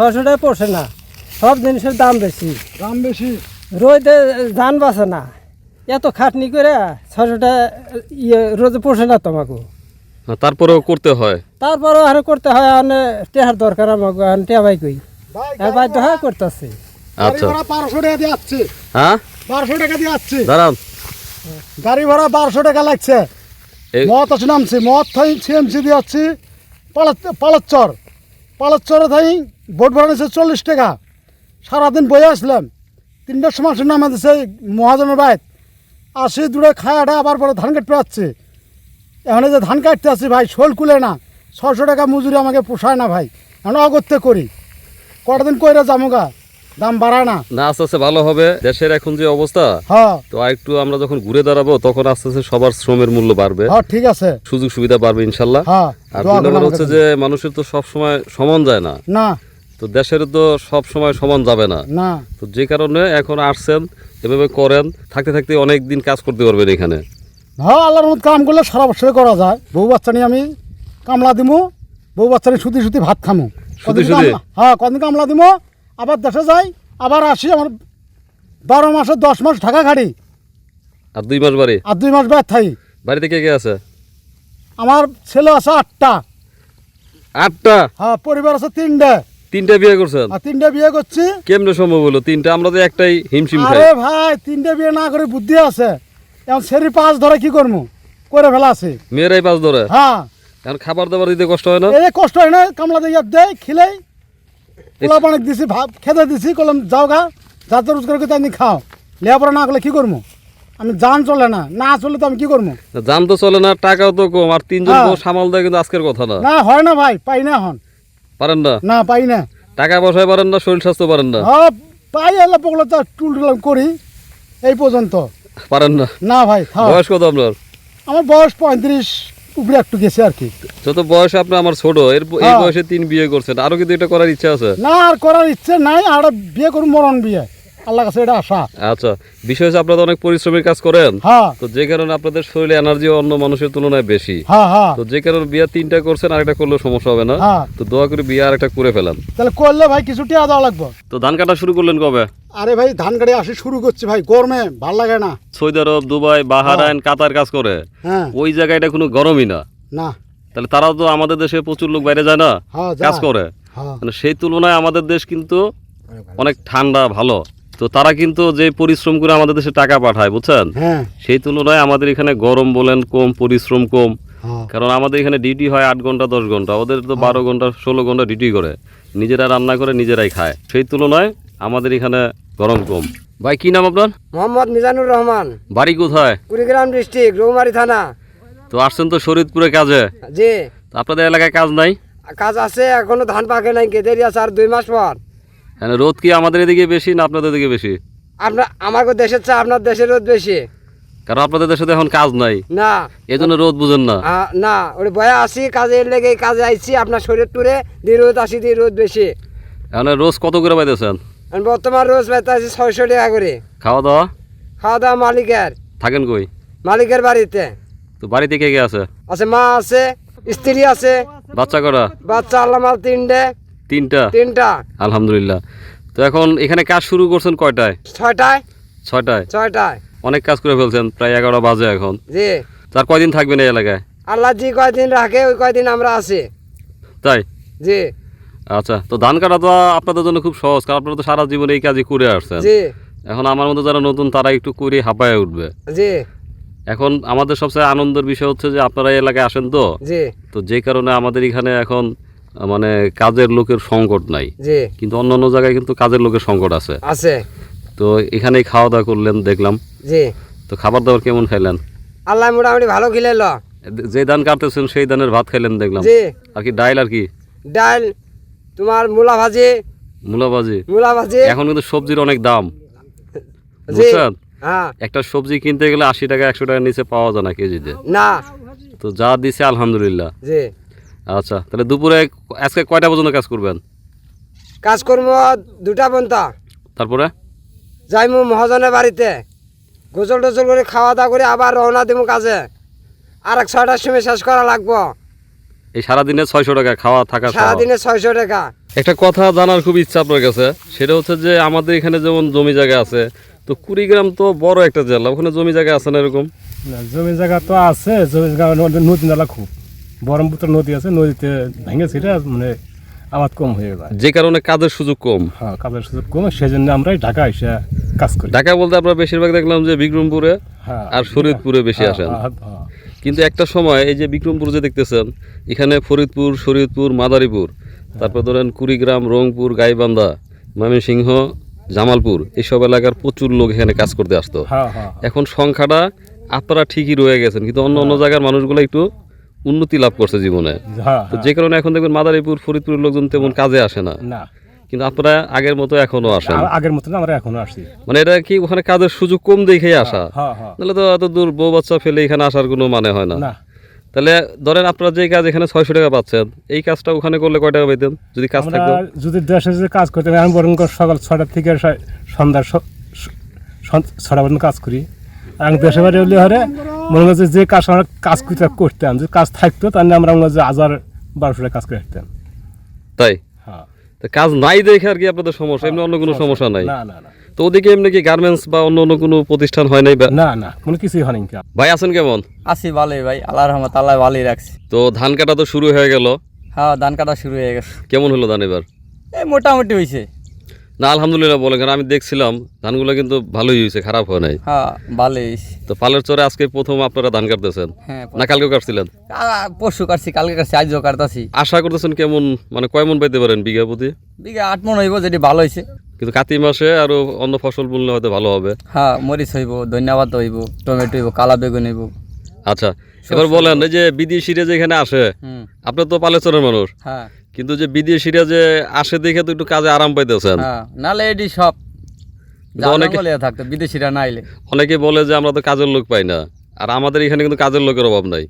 ছশো টাকা পড়ছে না সব জিনিসের দাম বেশি। দাম বেশি? রোদে ধান বাসে না। এত খাটনি করে ছশো টাকা ইয়ে রোদে পড়ছে না তোমাকে। তারপরেও করতে হয়। তারপরেও আর করতে হয় আর টেহার দরকার আমাকে আর কই? ভাই আর বাধ্য হয় করতেছে। আচ্ছা। ভাড়া বারোশো টাকা দিয়ে আসছে। হ্যাঁ? বারোশো টাকা দিয়ে আসছে। দাঁড়ান। গাড়ি ভাড়া বারোশো টাকা লাগছে। এই- মত আছে নামছি মত থাই সিএমসি দিয়ে যাচ্ছি পালাচ্চর পালাচ্চরে থাই, ভোট নিয়েছে চল্লিশ টাকা। সারাদিন বয়ে আসলাম। তিনটার সময় শুনে আমাদের সেই মহাজনের বাইত আসি দূরে খায়াটা, আবার পরে ধান কাটতে পারছে এখন যে ধান কাটতে আসি ভাই, শোল কুলে না। ছশো টাকা মজুরি আমাকে পোষায় না ভাই। এখন অগত্যে করি। কটা দিন কইরা জামুগা দাম বাড়ায় না। না আস্তে আস্তে ভালো হবে। দেশের এখন যে অবস্থা হ্যাঁ। তো একটু আমরা যখন ঘুরে দাঁড়াবো তখন আস্তে আস্তে সবার শ্রমের মূল্য বাড়বে। হ্যাঁ ঠিক আছে। সুযোগ সুবিধা বাড়বে ইনশাল্লাহ। হ্যাঁ আর হচ্ছে যে মানুষের তো সব সময় সমান যায় না। না। তো দেশের তো সব সময় সমান যাবে না। না। তো যে কারণে এখন আসছেন এভাবে করেন থাকতে থাকতে অনেক দিন কাজ করতে পারবেন এখানে। হ্যাঁ আল্লাহর মত কাম করলে সারা বছরে করা যায়। বউ বাচ্চা নিয়ে আমি কামলা দিমু বউ বাচ্চা নিয়ে সুতি সুতি ভাত খামু। সুতি সুতি? হ্যাঁ কদিন কামলা দিমু আবার দেশে যাই আবার আসি আমার বারো মাসে দশ মাস ঢাকা গাড়ি। আর দুই মাস বাড়ি? আর দুই মাস ব্যাগ থাই। বাড়িতে কে কে আছে? আমার ছেলে আছে আটটা। আটটা? হ্যাঁ পরিবার আছে তিনটে। তিনটা বিয়ে করছেন? আর তিনটে বিয়ে করছি। কেমনে সম্ভব হলো? তিনটা আমরা তো একটাই হিমশিম খাই। আরে ভাই তিনটে বিয়ে না করে বুদ্ধি আছে। এখন সেরি পাঁচ ধরে কি করব? করে ফেলা আছে। মেয়েরাই পাঁচ ধরে? হ্যাঁ। এখন খাবার দাবার দিতে কষ্ট হয় না? এই কষ্ট হয় না কামলা দিয়ে দেয় খিলেই। পোলা পানি দিছি ভাত খেতে দিছি কলম যাও গা যাতে রোজগার করতে আমি খাও। লেখাপড়া না করলে কি করব আমি জান চলে না না চলে তো আমি কি করব জান তো চলে না টাকাও তো কম আর তিনজন হ্যাঁ। সামাল দেয় কিন্তু আজকের কথা না। না হয় না ভাই পাই না এখন। পারেন না? না পাই না। টাকা পয়সায় পারেন না শরীর স্বাস্থ্য পারেন না। হ্যাঁ পাই এলা পকলে তো টুল টুলাম করি এই পর্যন্ত। পারেন না? না ভাই বয়স কত আপনার? আমার বয়স পঁয়ত্রিশ। উপরে একটু গেছে আর কি। যত বয়স আপনি আমার ছোট এর এই হ্যাঁ। বয়সে তিন বিয়ে করছেন আরও কিন্তু এটা করার ইচ্ছা আছে? না আর করার ইচ্ছে নাই আর বিয়ে করুন মরণ বিয়ে। আল্লাহ কাছে এটা আশা। আচ্ছা বিষয় হচ্ছে আপনারা অনেক পরিশ্রমের কাজ করেন। হ্যাঁ। তো যে কারণে আপনাদের শরীরে এনার্জি অন্য মানুষের তুলনায় বেশি। হ্যাঁ হ্যাঁ। তো যে কারণে বিয়ে তিনটা করছেন আরেকটা করলেও সমস্যা হবে না। তো দোয়া করে বিয়ে আরেকটা করে ফেলান। তাহলে করলে ভাই কিছু টিয়া দেওয়া লাগবে। তো ধান কাটা শুরু করলেন কবে? আরে ভাই ধান গাড়ি আসি শুরু করছি ভাই গরমে ভালো লাগে না। Saudi Arabia Dubai Bahrain Qatar কাজ করে। ওই জায়গায় এটা কোনো গরমই না। না। তাহলে তারাও তো আমাদের দেশে প্রচুর লোক বাইরে যায় না? কাজ করে। মানে সেই তুলনায় আমাদের দেশ কিন্তু অনেক ঠান্ডা ভালো। তো তারা কিন্তু যে পরিশ্রম করে আমাদের দেশে টাকা পাঠায় বুঝছেন? হ্যাঁ। সেই তুলনায় আমাদের এখানে গরম বলেন কম পরিশ্রম কম। হ্যাঁ। কারণ আমাদের এখানে ডিউটি হয় আট ঘণ্টা দশ ঘণ্টা। ওদের তো বারো ঘণ্টা ষোলো ঘণ্টা ডিউটি করে। নিজেরা রান্না করে নিজেরাই খায়। সেই তুলনায় আমাদের এখানে গরম কম। ভাই কি নাম আপনার? মোহাম্মদ মিজানুর রহমান। বাড়ি কোথায়? কুড়িগ্রাম ডিস্ট্রিক্ট রৌমারি থানা। তো আসছেন তো শরীদপুরে কাজে? জি। আপনাদের এলাকায় কাজ নাই? কাজ আছে এখনও ধান পাকে নাই কে দেরি আছে আর দুই মাস পর। মানে রোদ কি আমাদের এদিকে বেশি না আপনাদের দিকে বেশি? আপনার আমার দেশের চেয়ে আপনার দেশের রোদ বেশি। কারণ আপনাদের দেশে তো এখন কাজ নাই। না। এই জন্য রোদ বুঝেন না। না ওই বয়া আসি কাজে লেগে কাজে আইছি আপনার শরীর টুরে দিয়ে রোদ আসি দিয়ে রোদ বেশি। এখন রোজ কত করে পাইতেছেন? বর্তমান রোজ পাইতে আছি ছয়শো টাকা করে। খাওয়া দাওয়া খাওয়া দাওয়া মালিকের। থাকেন কই? মালিকের বাড়িতে। তো বাড়িতে কে কে আছে? আছে মা আছে স্ত্রী আছে। বাচ্চা করা বাচ্চা আল্লাহ মাল তিনটে। তিনটা? তিনটা। আলহামদুলিল্লাহ। তো এখন এখানে কাজ শুরু করছেন কয়টায়? ছয়টায়। ছয়টায়? ছয়টায়। অনেক কাজ করে ফেলছেন প্রায় এগারোটা বাজে এখন। জি। তার কয়দিন থাকবেন এই এলাকায়? আল্লাহ জি কয়দিন রাখে ওই কয়দিন আমরা আছি। তাই? জি। আচ্ছা তো ধান কাটা তো আপনাদের জন্য খুব সহজ কারণ আপনারা তো সারা জীবন এই কাজই করে আসছেন। জি। এখন আমার মতো যারা নতুন তারা একটু করে হাঁপায় উঠবে। জি। এখন আমাদের সবচেয়ে আনন্দের বিষয় হচ্ছে যে আপনারা এই এলাকায় আসেন তো? জি। তো যে কারণে আমাদের এখানে এখন মানে কাজের লোকের সংকট নাই। কিন্তু অন্য অন্য জায়গায় কিন্তু কাজের লোকের সংকট আছে। আছে। তো এখানেই খাওয়া দাওয়া করলেন দেখলাম। জি। তো খাবার দাবার কেমন খাইলেন? আল্লাহ মোটামুটি ভালো খিলে ল। যে ধান কাটতেছেন সেই ধানের ভাত খাইলেন দেখলাম। জি। আর কি ডাইল আর কি? ডাইল তোমার মূলা ভাজি। মূলাবাজি মূলা ভাজি। এখন কিন্তু সবজির অনেক দাম। জি। বুঝছেন? হ্যাঁ। একটা সবজি কিনতে গেলে আশি টাকা একশো টাকার নিচে পাওয়া যায় না কেজিতে। না। তো যা দিছে আলহামদুলিল্লাহ। জি। আচ্ছা তাহলে দুপুরে আজকে কয়টা পর্যন্ত কাজ করবেন? কাজ করব দুটা পন্থা তারপরে? যাইমু মহাজনের বাড়িতে। গোসল টোসল করে খাওয়া দাওয়া করে আবার রওনা দিব কাজে। আর এক ছয়টার সময় শেষ করা লাগবো। এই সারাদিনে ছয়শো টাকা খাওয়া থাকা। সারাদিনে ছয়শো টাকা। একটা কথা জানার খুব ইচ্ছা আপনার কাছে সেটা হচ্ছে যে আমাদের এখানে যেমন জমি জায়গা আছে তো কুড়িগ্রাম তো বড় একটা জেলা ওখানে জমি জায়গা আছে না এরকম? না জমি জায়গা তো আছে জমি জায়গা নদী- নদী নালা খুব। বরমপুত্র নদী আছে নদীতে ভেঙে সেটা মানে আবাদ কম হয়ে যায় যে কারণে কাজের সুযোগ কম। হ্যাঁ কাজের সুযোগ কম সেই জন্য আমরা ঢাকা এসে কাজ করি। ঢাকা বলতে আপনারা বেশিরভাগ দেখলাম যে বিক্রমপুরে হ্যাঁ আর বেশি হ্যাঁ, আসেন। হ্যাঁ। কিন্তু একটা সময় এই যে বিক্রমপুর যে দেখতেছেন এখানে ফরিদপুর শরীয়তপুর মাদারীপুর তারপর ধরেন কুড়িগ্রাম রংপুর গাইবান্ধা ময়মনসিংহ জামালপুর এইসব এলাকার প্রচুর লোক এখানে কাজ করতে আসতো। এখন সংখ্যাটা আপনারা ঠিকই রয়ে গেছেন কিন্তু অন্য অন্য জায়গার মানুষগুলো একটু উন্নতি লাভ করছে জীবনে। হ্যাঁ তো যে কারণে এখন দেখবেন মাদারীপুর ফরিদপুরের লোকজন তেমন কাজে আসে না। কিন্তু আপনারা আগের মতো এখনও আসেন। আগের মতন আমরা এখনও আসি। মানে এটা কি ওখানে কাজের সুযোগ কম আসা? হ্যাঁ হ্যাঁ। তো এত দূর বউ বাচ্চা ফেলে এখানে আসার কোনো মানে হয় না। তাহলে ধরেন আপনারা যে কাজ এখানে ছয়শো টাকা পাচ্ছেন এই কাজটা ওখানে করলে কয় টাকা পাইতেন? যদি কাজ থাকতো? যদি দেশে যে কাজ করতে আমি বরং সকাল ছটা থেকে সন্ধ্যা ছটা পর্যন্ত কাজ করি। আর দেশে বাড়ি হলে হরে মনে হচ্ছে যে কাজ আমরা কাজ করতে করতাম যে কাজ থাকতো তাহলে আমরা মনে যে হাজার বারোশো কাজ করে আসতাম তাই? হ্যাঁ। তো কাজ নাই দেখে আর কি আপনাদের সমস্যা এমনি অন্য কোনো সমস্যা নাই? না না না। তো ওদিকে এমনি কি গার্মেন্টস বা অন্য অন্য কোনো প্রতিষ্ঠান হয় নাই না না কোনো কিছুই হয়নি ভাই আছেন কেমন? আছি ভালোই ভাই আল্লাহ রহমত আল্লাহ ভালোই রাখছি। তো ধান কাটা তো শুরু হয়ে গেল। হ্যাঁ ধান কাটা শুরু হয়ে গেছে। কেমন হলো ধান এবার? এই মোটামুটি হয়েছে না আলহামদুলিল্লাহ বলে কারণ আমি দেখছিলাম ধানগুলো কিন্তু ভালোই হয়েছে খারাপ হয় নাই। হ্যাঁ ভালোই। তো পালের চরে আজকে প্রথম আপনারা ধান কাটতেছেন? হ্যাঁ না কালকে কাটছিলেন? পরশু কাটছি কালকে কাটছি আজও কাটতাছি। আশা করতেছেন কেমন মানে কয় মন পাইতে পারেন বিঘা প্রতি? বিঘা আট মন হইব যেটি ভালো হয়েছে কিন্তু কাতি মাসে আরও অন্য ফসল বললে হয়তো ভালো হবে। হ্যাঁ মরিচ হইব ধন্যবাদ হইব টমেটো হইব কালা বেগুন হইব। আচ্ছা এবার বলেন এই যে বিদেশিরা যে এখানে আসে হুম। আপনি তো পালেচরের মানুষ। হ্যাঁ। কিন্তু যে বিদেশিরা যে আসে দেখে তো একটু কাজে আরাম পাইতেছেন। হ্যাঁ নালে এটি সব। অনেকে- থাকতো বিদেশিরা নাইলে। অনেকে বলে যে আমরা তো কাজের লোক পাই না। আর আমাদের এখানে কিন্তু কাজের লোকের অভাব নাই।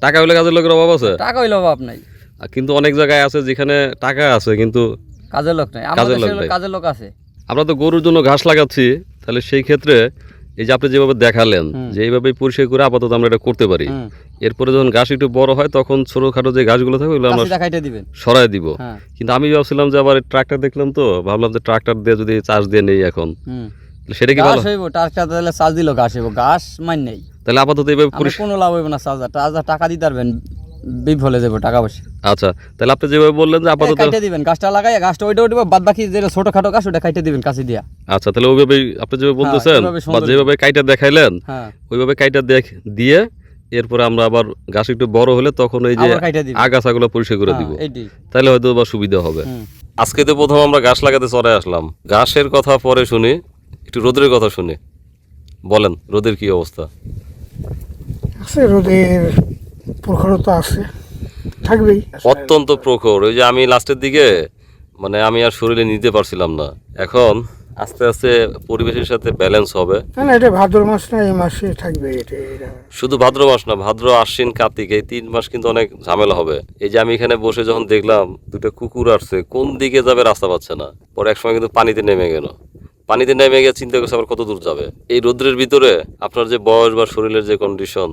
টাকা হলে কাজের লোকের অভাব আছে? টাকা হইল অভাব নাই। কিন্তু অনেক জায়গায় আছে যেখানে টাকা আছে কিন্তু কাজের লোক নাই। কাজের লোক নাই। কাজের লোক আছে। আমরা তো গরুর জন্য ঘাস লাগাচ্ছি তাহলে সেই ক্ষেত্রে এই যে আপনি যেভাবে দেখালেন যে এইভাবে পরিষ্কার করে আপাতত আমরা এটা করতে পারি। এরপরে যখন ঘাস একটু বড় হয় তখন ছোটখাটো যে ঘাসগুলো থাকে ওগুলো আমরা সরাই দিব। হ্যাঁ। কিন্তু আমি ভাবছিলাম যে আবার ট্রাক্টর দেখলাম তো ভাবলাম যে ট্রাক্টর দিয়ে যদি চাষ দিয়ে নেই এখন সেটা কি ভালো? হইব দিল হইব। মান নেই। তাহলে আপাতত এইভাবে কোনো লাভ হইব না চার্জার টাকা দিতে পারবেন বিফলে যাব টাকা পয়সা। আচ্ছা তাহলে আপনি যেভাবে বললেন যে আপাতত কাইটে দিবেন গাছটা লাগাই গাছটা ওইটা উঠবে বাদ বাকি যেটা ছোট খাটো গাছ ওটা কাইটে দিবেন কাছে দিয়া। আচ্ছা তাহলে ওইভাবেই আপনি যেভাবে বলতেছেন বা যেভাবে কাইটা দেখাইলেন হ্যাঁ। ওইভাবে কাইটা দেখ দিয়ে এরপরে আমরা আবার গাছ একটু বড় হলে তখন এই যে আগাছাগুলো পরিষ্কার করে দিব। হ্যাঁ, তাহলে হয়তো বা সুবিধা হবে। আজকে তো প্রথম আমরা গাছ লাগাতে চলে আসলাম। গাছের কথা পরে শুনি একটু রোদের কথা শুনি। বলেন রোদের কি অবস্থা? আছে রোদের প্রখরতা আছে থাকবেই। অত্যন্ত প্রখর। ওই যে আমি লাস্টের দিকে মানে আমি আর শরীরে নিতে পারছিলাম না। এখন আস্তে আস্তে পরিবেশের সাথে ব্যালেন্স হবে। না এটা ভাদ্র মাস না এই মাসে থাকবে এটা শুধু ভাদ্র মাস না ভাদ্র আশ্বিন কার্তিক এই তিন মাস কিন্তু অনেক ঝামেলা হবে। এই যে আমি এখানে বসে যখন দেখলাম দুটো কুকুর আসছে কোন দিকে যাবে রাস্তা পাচ্ছে না। পরে একসময় কিন্তু পানিতে নেমে গেল। পানিতে নেমে গিয়ে চিন্তা করছে আবার কত দূর যাবে। এই রোদ্রের ভিতরে আপনার যে বয়স বা শরীরের যে কন্ডিশন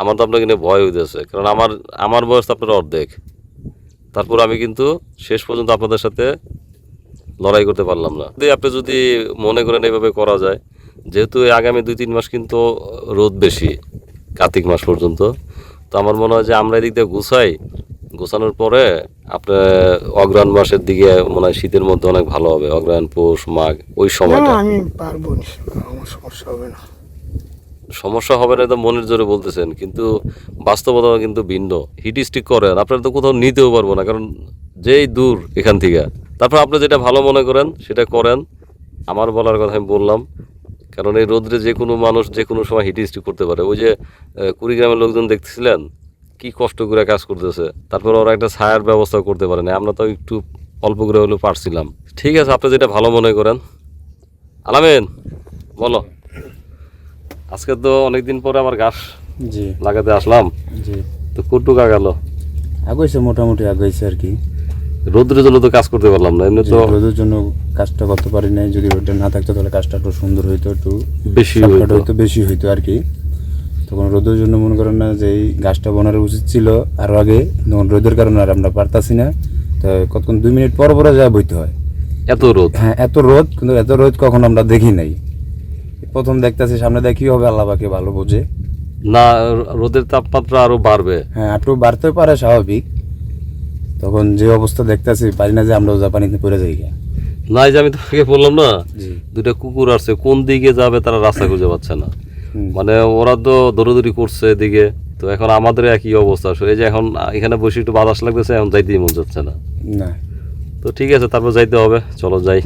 আমার তো আপনাকে নিয়ে ভয় হইতেছে কারণ আমার আমার বয়স তো আপনার অর্ধেক। তারপর আমি কিন্তু শেষ পর্যন্ত আপনাদের সাথে লড়াই করতে পারলাম না। যদি আপনি যদি মনে করেন এইভাবে করা যায় যেহেতু আগামী দুই তিন মাস কিন্তু রোদ বেশি কার্তিক মাস পর্যন্ত তো আমার মনে হয় যে আমরা এদিক দিয়ে গুছাই। গোছানোর পরে আপনার অগ্রহায়ণ মাসের দিকে মনে হয় শীতের মধ্যে অনেক ভালো হবে অগ্রহায়ণ পৌষ মাঘ ওই সময়টা। আমি পারব না আমার সমস্যা হবে না। সমস্যা হবে না তো মনের জোরে বলতেছেন, কিন্তু বাস্তবতা কিন্তু ভিন্ন। হিট স্টিক করেন, আপনারা তো কোথাও নিতেও পারব না, কারণ যেই দূর এখান থেকে। তারপর আপনি যেটা ভালো মনে করেন, সেটা করেন। আমার বলার কথা আমি বললাম, কারণ এই রোদ্রে যে কোনো মানুষ যে কোনো সময় হিট স্টিক করতে পারে। ওই যে কুড়িগ্রামের লোকজন দেখতেছিলেন, কি কষ্ট করে কাজ করতেছে। তারপর ওরা একটা ছায়ার ব্যবস্থা করতে পারে না, আমরা তো একটু অল্প করে হলেও পারছিলাম। ঠিক আছে, আপনি যেটা ভালো মনে করেন। আলামিন, বলো। আজকে তো অনেকদিন পরে আবার ঘাস জি। লাগাতে আসলাম। জি। তো কটুকা গেল আগাইছে মোটামুটি আগাইছে আর কি। রোদ্রের জন্য তো কাজ করতে পারলাম না এমনি তো রোদের জন্য কাজটা করতে পারি নাই যদি রোদটা না থাকতো তাহলে কাজটা একটু সুন্দর হইতো একটু বেশি। হইতো। বেশি হইতো আর কি। তখন রোদের জন্য মনে করেন না যে এই গাছটা বনার উচিত ছিল আরও আগে তখন রোদের কারণে আর আমরা পারতাছি না। তো কতক্ষণ দুই মিনিট পর পরে যা বইতে হয়। এত রোদ? হ্যাঁ এত রোদ কিন্তু এত রোদ কখনো আমরা দেখি নাই। প্রথম দেখতাছি সামনে দেখি হবে আল্লাহ পাকে ভালো বোঝে। না রোদের তাপমাত্রা আরও বাড়বে। হ্যাঁ একটু বাড়তে পারে স্বাভাবিক। তখন যে অবস্থা দেখতেছি পারি না যে আমরাও জাপানিতে পড়ে যাই না যে আমি তোমাকে বললাম না দুটা কুকুর আসছে কোন দিকে যাবে তারা রাস্তা খুঁজে পাচ্ছে না। মানে ওরা তো দৌড়াদৌড়ি করছে এদিকে তো এখন আমাদের একই অবস্থা। আসলে এই যে এখন এখানে বসে একটু বাতাস লাগতেছে এখন যাইতেই মন যাচ্ছে না। না। তো ঠিক আছে তারপর যাইতে হবে চলো যাই।